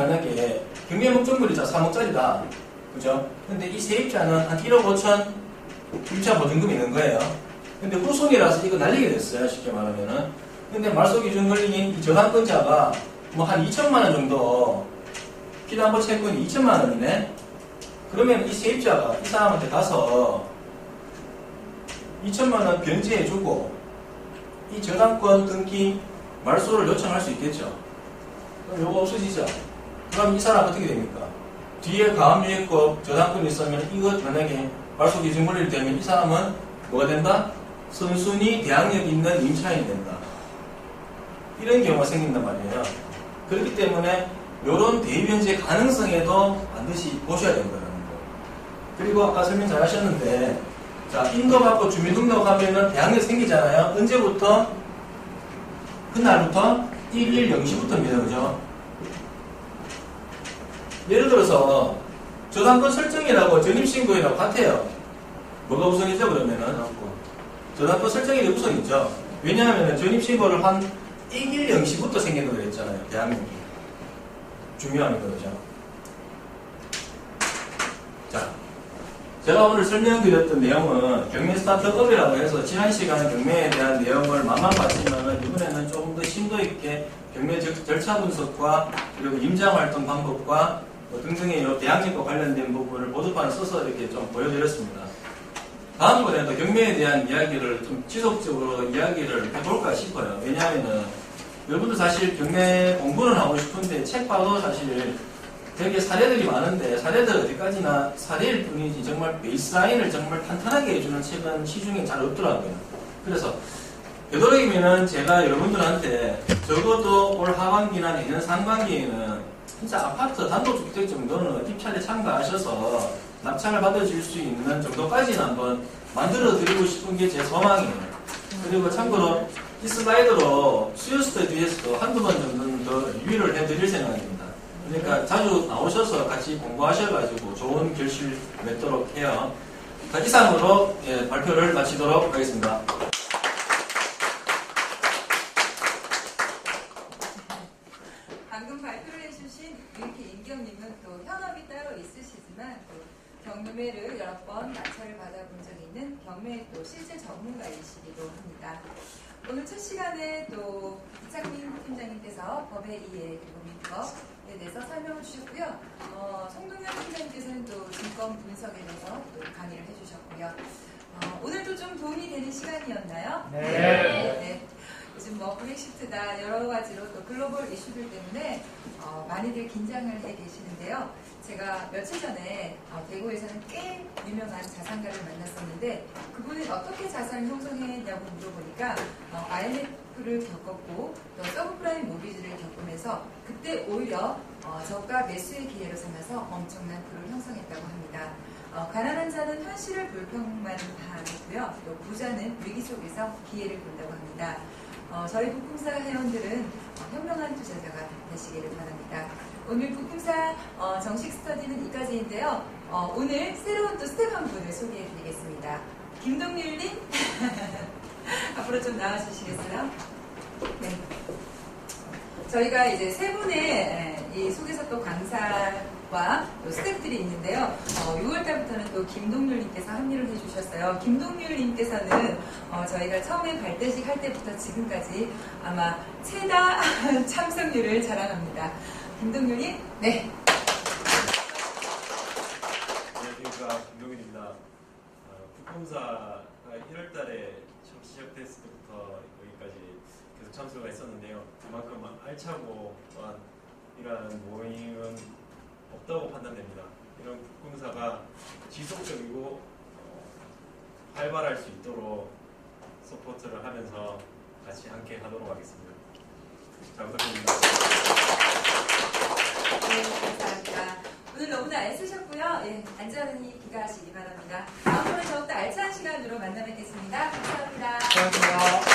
만약에 경매 목적물이 자 3억짜리다. 그죠? 근데 이 세입자는 한 1억 5천 입자 보증금이 있는 거예요. 근데 후손이라서 이거 날리게 됐어요. 쉽게 말하면은. 근데 말소 기준 걸린 이 저당권자가 뭐 한 2천만 원 정도 피담보 채권이 2천만 원이네. 그러면 이 세입자가 이 사람한테 가서 2천만 원 변제해주고 이 저당권 등기 말소를 요청할 수 있겠죠. 그럼 요거 없어지죠. 그럼 이 사람 어떻게 됩니까? 뒤에 가압유예법 저당권이 있으면 이거 만약에 말소 기준 물리를 되면 이 사람은 뭐가 된다? 선순위 대항력 있는 임차인이 된다. 이런 경우가 생긴단 말이에요. 그렇기 때문에 이런 대변제 가능성에도 반드시 보셔야 된다는 거. 그리고 아까 설명 잘 하셨는데, 자, 인도받고 주민등록 하면은 대항력 생기잖아요. 언제부터? 그날부터 1일 0시부터입니다. 그죠? 예를 들어서 저당권 설정이라고 전입신고이라고 같아요. 뭐가 우선이죠 그러면은? 저당권 설정이 우선이죠. 왜냐하면 전입신고를 한 1일 0시부터 생긴다고 그랬잖아요. 대한민국이. 중요합니다. 그죠? 자, 제가 오늘 설명드렸던 내용은 경매 스타트업이라고 해서 지난 시간 경매에 대한 내용을 만만 봤지만 이번에는 조금 더 심도 있게 경매 절- 절차 분석과 그리고 임장 활동 방법과 뭐 등등의 요 대항력과 관련된 부분을 보드판을 써서 이렇게 좀 보여드렸습니다. 다음번에도 경매에 대한 이야기를 좀 지속적으로 이야기를 해볼까 싶어요. 왜냐하면은 여러분들 사실 경매 공부는 하고 싶은데 책 봐도 사실 되게 사례들이 많은데 사례들 어디까지나 사례일 뿐이지 정말 베이스라인을 정말 탄탄하게 해주는 책은 시중에 잘 없더라고요. 그래서 되도록이면은 제가 여러분들한테 적어도 올 하반기나 내년 상반기에는 진짜 아파트 단독주택 정도는 입찰에 참가하셔서 납찰을 받아줄 수 있는 정도까지는 한번 만들어 드리고 싶은 게 제 소망이에요. 그리고 참고로 이 슬라이드로 수요스터 뒤에서도 한두 번 정도는 더 리뷰를 해드릴 생각입니다. 그러니까 자주 나오셔서 같이 공부하셔가지고 좋은 결실 맺도록 해요. 자, 이상으로 예, 발표를 마치도록 하겠습니다. 방금 발표를 해주신 이렇게 임경님은 또 현업이 따로 있으시지만 또 경매를 여러 번 낙찰을 받아본 적이 있는 경매 또 실제 전문가이시기도 합니다. 오늘 첫 시간에 또 이창민 팀장님께서 법의 이해 그리고 민법에 대해서 설명을 주셨고요. 어, 송동현 팀장님께서는 또 증권 분석에 대해서 또 강의를 해주셨고요. 어, 오늘도 좀 도움이 되는 시간이었나요? 네. 네. 요즘 뭐 브렉시트다 여러 가지로 또 글로벌 이슈들 때문에 어, 많이들 긴장을 해 계시는데요. 제가 며칠 전에 어, 대구에서는 꽤 유명한 자산가를 만났었는데 그분은 어떻게 자산을 형성했냐고 물어보니까 어, IMF를 겪었고 또 서브프라임 모비지를 겪으면서 그때 오히려 어, 저가 매수의 기회로 삼아서 엄청난 부를 형성했다고 합니다. 어, 가난한 자는 현실을 불평만 하고요. 또 부자는 위기 속에서 기회를 본다고 합니다. 어, 저희 북금사 회원들은 어, 현명한 투자자가 되시기를 바랍니다. 오늘 북금사 어, 정식 스터디는 여기까지인데요. 어, 오늘 새로운 또 스텝 한 분을 소개해 드리겠습니다. 김동률님 앞으로 좀 나와주시겠어요? 네. 저희가 이제 세 분의 에, 이 속에서 또 강사 와또 스태프들이 있는데요. 어, 6월달부터는 또 김동률님께서 합류를 해주셨어요. 김동률님께서는 어, 저희가 처음에 발대식 할 때부터 지금까지 아마 최다 참석률을 자랑합니다. 김동률님, 네. 안녕하십니까 김동일입니다. 어, 국공사가 1월달에 처음 시작됐을 때부터 여기까지 계속 참석을 했었는데요. 그만큼 알차고 또한 이러한 모임은 없다고 판단됩니다. 이런 국공사가 지속적이고 어, 활발할 수 있도록 서포트를 하면서 같이 함께 하도록 하겠습니다. 잘 부탁드립니다. 네, 감사합니다. 오늘 너무나 애쓰셨고요. 예, 안전히 귀가하시기 바랍니다. 다음번에 더욱더 알찬 시간으로 만나 뵙겠습니다. 감사합니다. 고맙습니다.